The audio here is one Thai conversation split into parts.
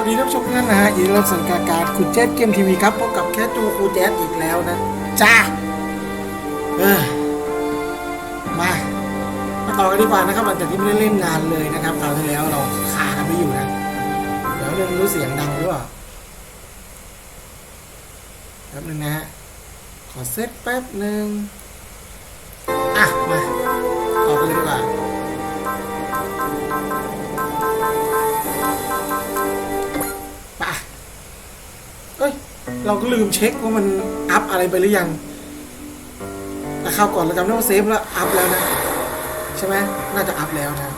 วัสดีท่านผู้ชมทุกท่านนะฮะยินดีต้อนรับสู่รายการคุณแจ๊ดเกมทีวีครับพบกับแคทจูคูแจ๊ดอีกแล้วนะจ้าเออมามาต่อกันดีกว่านะครับหลังจากที่ไม่ได้เล่นนานเลยนะครับคราวที่แล้วเราคากันไม่อยู่นะเดี๋ยวเรื่องรู้เสียงดังหรือเปล่าแป๊บนึงนะฮะขอเซตแป๊บหนึ่งอะมาต่อกันเลยดีกว่า เราก็ลืมเช็คว่ามันอัพอะไรไปหรือยังแต่คราวก่อนเราจำได้ว่าเซฟแล้วอัพแล้วนะใช่ไหมน่าจะอัพแล้วนะ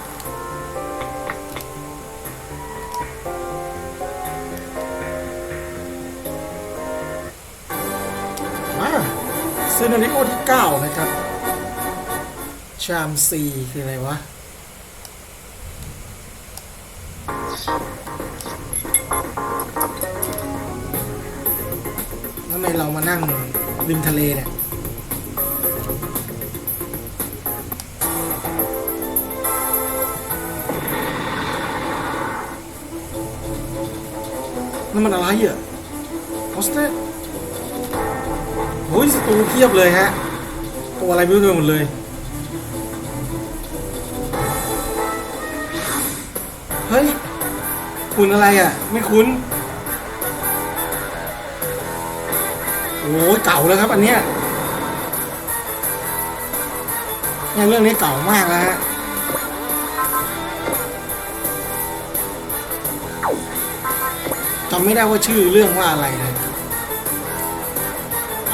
มาซีนาริโอที่ 9 นะครับ ชามซีคืออะไรวะ เรามานั่งริมทะเลเนี่ยนั่นมันอะไรอะโอสเตอร์โอ้ยสตูเพียบเลยฮะ ตัวอะไรไม่รู้หมดเลย เฮ้ย คุณอะไรอะ ไม่คุ้น โอ้ยเก่าแล้วครับ อันเนี้ยเนี่ยเรื่องนี้เก่ามากแล้วฮะจำไม่ได้ว่าชื่อเรื่องว่าอะไรเลย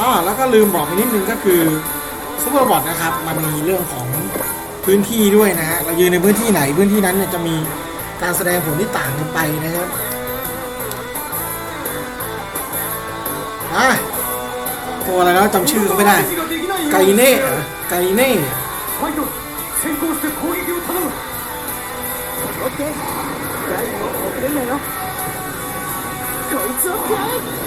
อ๋อแล้วก็ลืมบอกไปนิดนึงก็คือซูเปอร์บอทนะครับ มันมีเรื่องของพื้นที่ด้วยนะฮะ เรายืนในพื้นที่ไหนพื้นที่นั้นเนี่ยจะมีการแสดงผลที่ต่างกันไปนะครับอะ ตัวอะไรแล้วจำชื่อเขาไม่ได้ ไกเน่เหรอไกเน่ ファイト先行して攻撃を頼むオッケーダイブを遅れんなよこいつを食らえ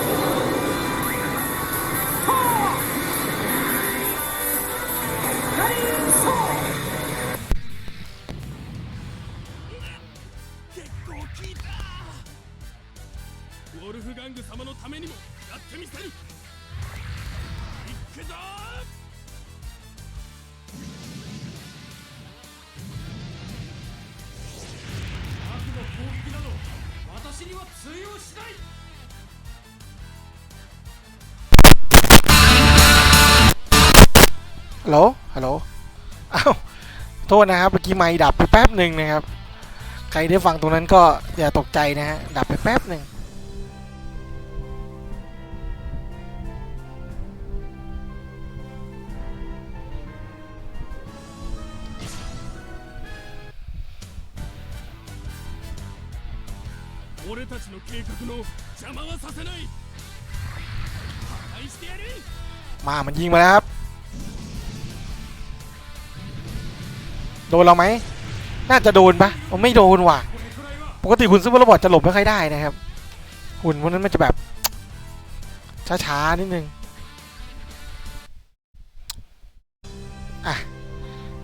ウォルフガング様のためにもやってみせる いくぞ悪の攻撃など私には通用しない ฮัลโหล ฮัลโหล อ้าว โทษนะครับ เมื่อกี้ไมค์ดับไปแป๊บหนึ่งนะครับ ใครได้ฟังตรงนั้นก็อย่าตกใจนะฮะ ดับไปแป๊บหนึ่ง 俺たちの計画の邪魔はさせない破壊してやる มา มันยิงมาแล้วครับ โดนเราไหม น่าจะโดนปะมันไม่โดนว่ะ ปกติคุณซูเปอร์โรบอทจะหลบไม่ค่อยได้นะครับ หุ่นพวกนั้นมันจะแบบ ช้าๆ นิดนึง อ่ะ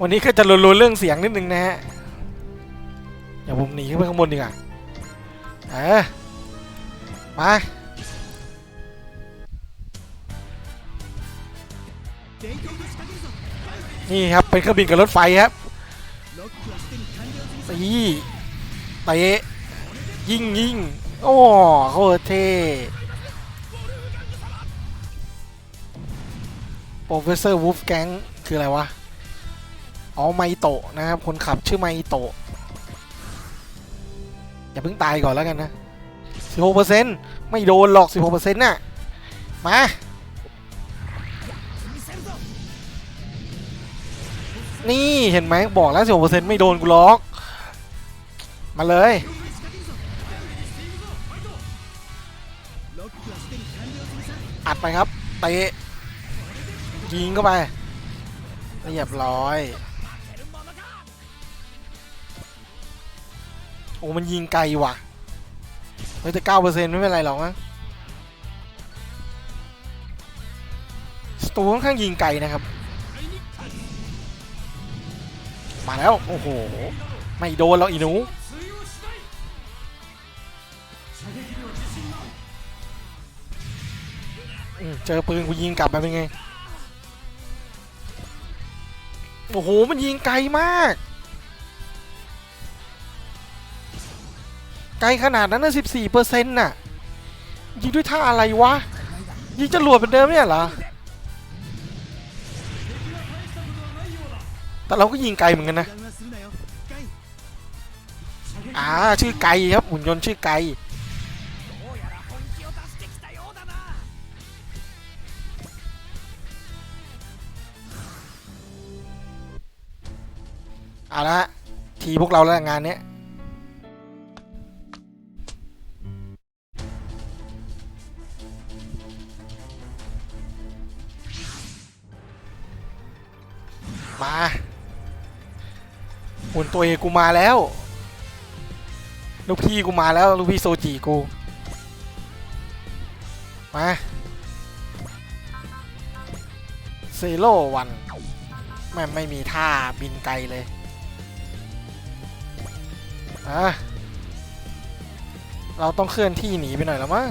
วันนี้ก็จะลวนๆเรื่องเสียงนิดนึงนะฮะ เดี๋ยวผมหนีขึ้นไปข้างบนดีกว่า เออ มา นี่ครับ เป็นเครื่องบินกับรถไฟครับตีเตะยิงยิงโอ้โคตรเท่โปรเฟสเซอร์วูฟแก๊งคืออะไรวะ อ๋อ ไมโตะนะครับ คนขับชื่อไมโตะ อย่าเพิ่งตายก่อนแล้วกันนะ16%ไม่โดนหรอก 16%น่ะ มา นี่เห็นไหมบอกแล้วสิบเปอร์เซ็นต์ไม่โดนกูล็อก มาเลย อัดไปครับเตะยิงเข้าไปเรียบร้อย โอ้มันยิงไกลว่ะ เฮ้ยแต่เก้าเปอร์เซ็นต์ไม่เป็นไรหรอกนะสตูค่อนข้างยิงไกลนะครับ มาแล้ว โอ้โห ไม่โดนหรอกอีหนูเจอปืนกูยิงกลับไปเป็นไง โอ้โห มันยิงไกลมาก ไกลขนาดนั้นนะสิบสี่เปอร์เซ็นต์น่ะ ยิงด้วยท่าอะไรวะ ยิงจะลวดเป็นเดิมเนี่ยเหรอ แต่เราก็ยิงไกลเหมือนกันนะ อ่า ชื่อไกลครับ หุ่นยนต์ชื่อไกลเอาละทีพวกเราแล้วงานเนี้ย หุ่นตัวเอกกูมาแล้ว ลูกพี่กูมาแล้ว ลูกพี่โซจิกู มาเซโร่วันแม่ไม่มีท่าบินไกลเลยอะเราต้องเคลื่อนที่หนีไปหน่อยแล้วมั้ง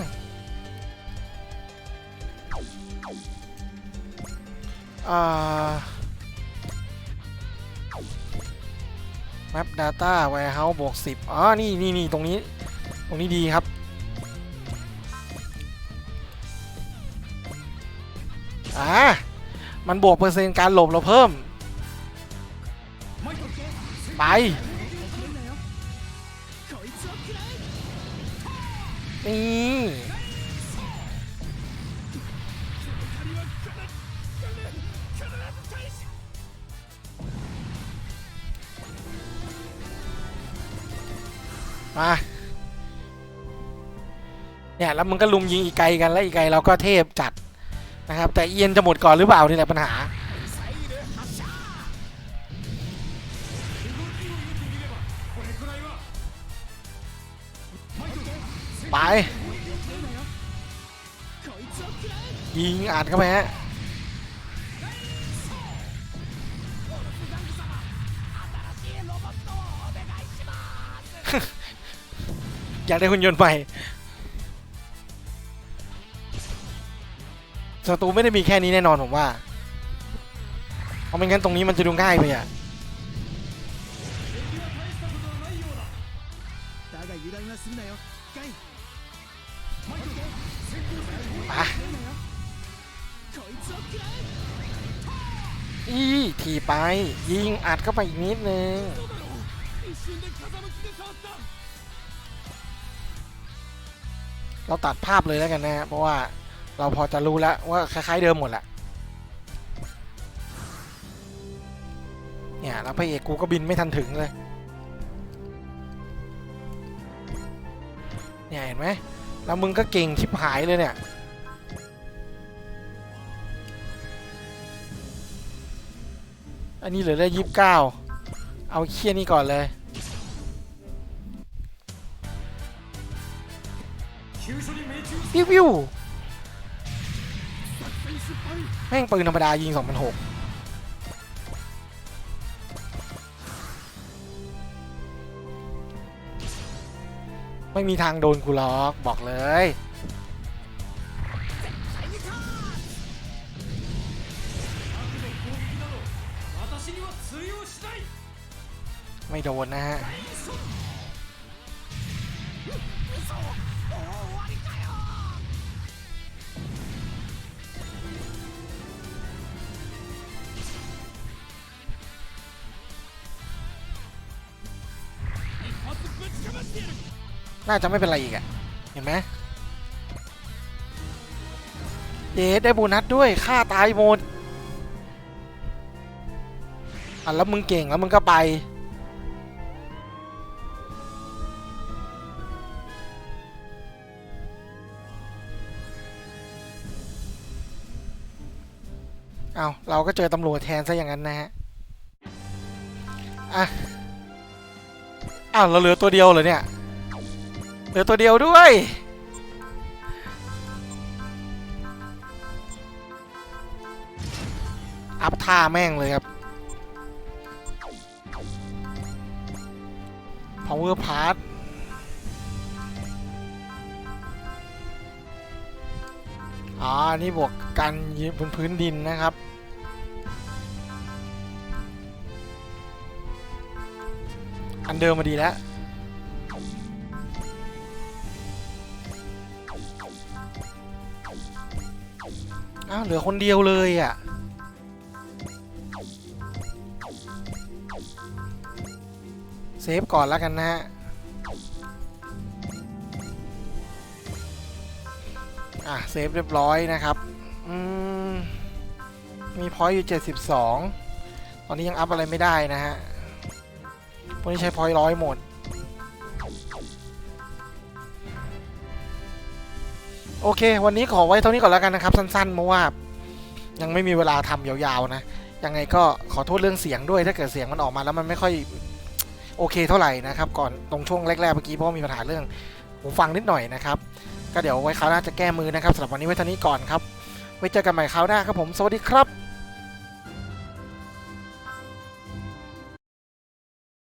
อ่า map data warehouse บวก10อ๋อนี่นี่นี่ตรงนี้ ตรงนี้ดีครับ อ่า มันบวกเปอร์เซ็นต์การหลบเราเพิ่ม ไป นี่ มา เนี่ยแล้วมันก็ลุมยิงอีกไกลกันแล้วอีกไกลเราก็เทพจัดนะครับ แต่เอียนจะหมดก่อนหรือเปล่านี่แหละปัญหาไปยิงอัดเข้าไปฮะ อยากได้หุ่นยนต์ใหม่ศัตรูไม่ได้มีแค่นี้แน่นอนผมว่า เพราะไม่งั้นตรงนี้มันจะดูง่ายไปอะอีทีไป ยิงอัดเข้าไปอีกนิดนึง เราตัดภาพเลยแล้วกันนะฮะเพราะว่าเราพอจะรู้แล้วว่าคล้ายๆเดิมหมดแหละเนี่ยแล้วพระเอกกูก็บินไม่ทันถึงเลยเนี่ยเห็นไหมแล้วมึงก็เก่งชิบหายเลยเนี่ยอันนี้เหลือได้ยี่สิบเก้าเอาเคียนี่ก่อนเลยิวิวแม่งปืนธรรมดายิงสองพันหกไม่มีทางโดนกูล็อกบอกเลยไม่โดนนะฮะ น่าจะไม่เป็นไรอีกอะเห็นไหมเดทได้โบนัสด้วยฆ่าตายหมดอะแล้วมึงเก่งแล้วมึงก็ไป เอาเราก็เจอตำรวจแทนซะอย่างนั้นนะฮะ อะอ้าวเราเหลือตัวเดียวเหรอเนี่ย ลือตัวเดียวด้วย อัพท่าแม่งเลยครับ power part ออ๋ออันนี่บวกกันยืนบนพื้นดินนะครับ อันเดิมมาดีแล้ว อ้าวเหลือคนเดียวเลยอะ เซฟก่อนแล้วกันนะฮะอะเซฟเรียบร้อยนะครับอืมมีพอยต์อยู่ 72 ตอนนี้ยังอัพอะไรไม่ได้นะฮะพวกนี้ใช้พอยต์ร้อยหมด โอเค วันนี้ขอไว้เท่านี้ก่อนแล้วกันนะครับ สั้นๆเพราะว่ายังไม่มีเวลาทำยาวๆนะยังไงก็ขอโทษเรื่องเสียงด้วยถ้าเกิดเสียงมันออกมาแล้วมันไม่ค่อยโอเคเท่าไหร่นะครับ ก่อนตรงช่วงแรกๆเมื่อกี้เพราะว่ามีปัญหาเรื่องหูฟังนิดหน่อยนะครับก็เดี๋ยวไว้คราวหน้าจะแก้มือนะครับสำหรับวันนี้ไว้เท่านี้ก่อนครับไว้เจอกันใหม่คราวหน้าครับผมสวัสดีครับ